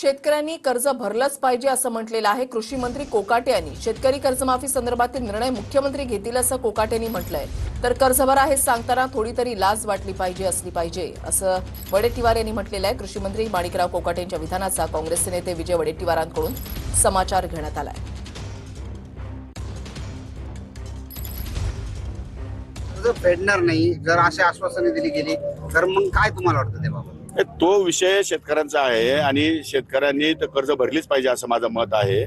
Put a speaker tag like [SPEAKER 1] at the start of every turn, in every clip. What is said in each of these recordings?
[SPEAKER 1] शेतकऱ्यांनी कर्ज भरलंच पाहिजे असं म्हटलेलं आहे कृषी मंत्री कोकाटे यांनी. शेतकरी कर्जमाफी संदर्भातील निर्णय मुख्यमंत्री घेतील असं कोकाटे यांनी म्हटलंय. तर कर्ज भरा हे सांगताना थोडी तरी लाज वाटली पाहिजे असली पाहिजे असं वडेट्टीवार यांनी म्हटलेलं आहे. कृषी मंत्री माणिकराव कोकाटे यांच्या विधानाचा काँग्रेसचे नेते विजय वडेट्टीवारांकडून समाचार घेण्यात आलाय.
[SPEAKER 2] फेडणार नाही जर अशी आश्वासने दिली गेली तर मग काय तुम्हाला वाटतं ते
[SPEAKER 3] हे तो विषय शेतकऱ्यांचा आहे आणि शेतकऱ्यांनी तर कर्ज भरलीच पाहिजे असं माझं मत आहे.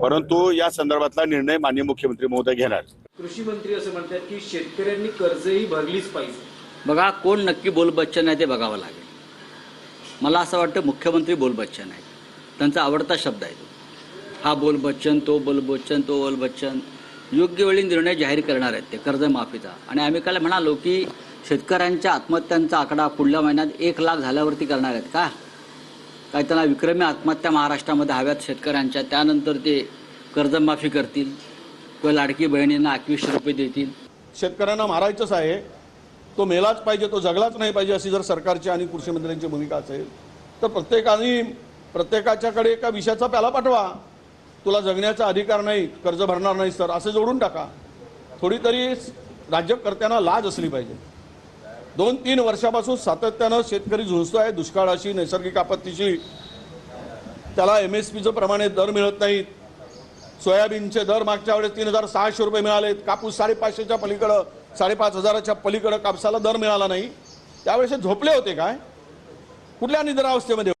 [SPEAKER 3] परंतु या संदर्भातला निर्णय माननीय मुख्यमंत्री महोदय घेणार.
[SPEAKER 4] कृषी मंत्री असं म्हणतात की शेतकऱ्यांनी कर्जही भरलीच पाहिजे.
[SPEAKER 5] बघा कोण नक्की बोलबच्चन आहे ते बघावं लागेल. मला असं वाटतं मुख्यमंत्री बोलबच्चन आहे. त्यांचा आवडता शब्द आहे तो. हा बोलबच्चन तो बोलबच्चन तो बोलबच्चन योग्य वेळी निर्णय जाहीर करणार आहेत ते कर्जमाफीचा. आणि आम्ही काल म्हणालो की शेतकऱ्यांच्या आत्महत्यांचा आकडा पुढल्या महिन्यात एक लाख झाल्यावरती करणार आहेत का? काय त्यांना विक्रमी आत्महत्या महाराष्ट्रामध्ये हव्यात शेतकऱ्यांच्या. त्यानंतर ते कर्जमाफी करतील किंवा लाडकी बहिणींना एकवीसशे रुपये देतील.
[SPEAKER 6] शेतकऱ्यांना मारायचंच आहे. तो मेलाच पाहिजे तो जगलाच नाही पाहिजे अशी जर सरकारची आणि कृषी मंत्र्यांची भूमिका असेल तर प्रत्येकाने प्रत्येकाच्याकडे एका विषयाचा प्याला पाठवा. तुला जगण्याचा अधिकार नाही कर्ज भरणार नाही सर असं जोडून टाका. थोडी तरी राज्यकर्त्यांना लाज असली पाहिजे. दोन तीन वर्षापासून सातत्यानं शेतकरी झुंजतो आहे दुष्काळाशी नैसर्गिक आपत्तीशी. त्याला एम एस पीचं प्रमाणे दर मिळत नाहीत. सोयाबीनचे दर मागच्या वेळेस तीन हजार सहाशे रुपये मिळालेत. कापूस साडेपाचशेच्या पलीकडं साडेपाच हजाराच्या पलीकडं कापसाला दर मिळाला नाही. त्यावेळेस झोपले होते काय? कुठल्या निद्रावस्थेमध्ये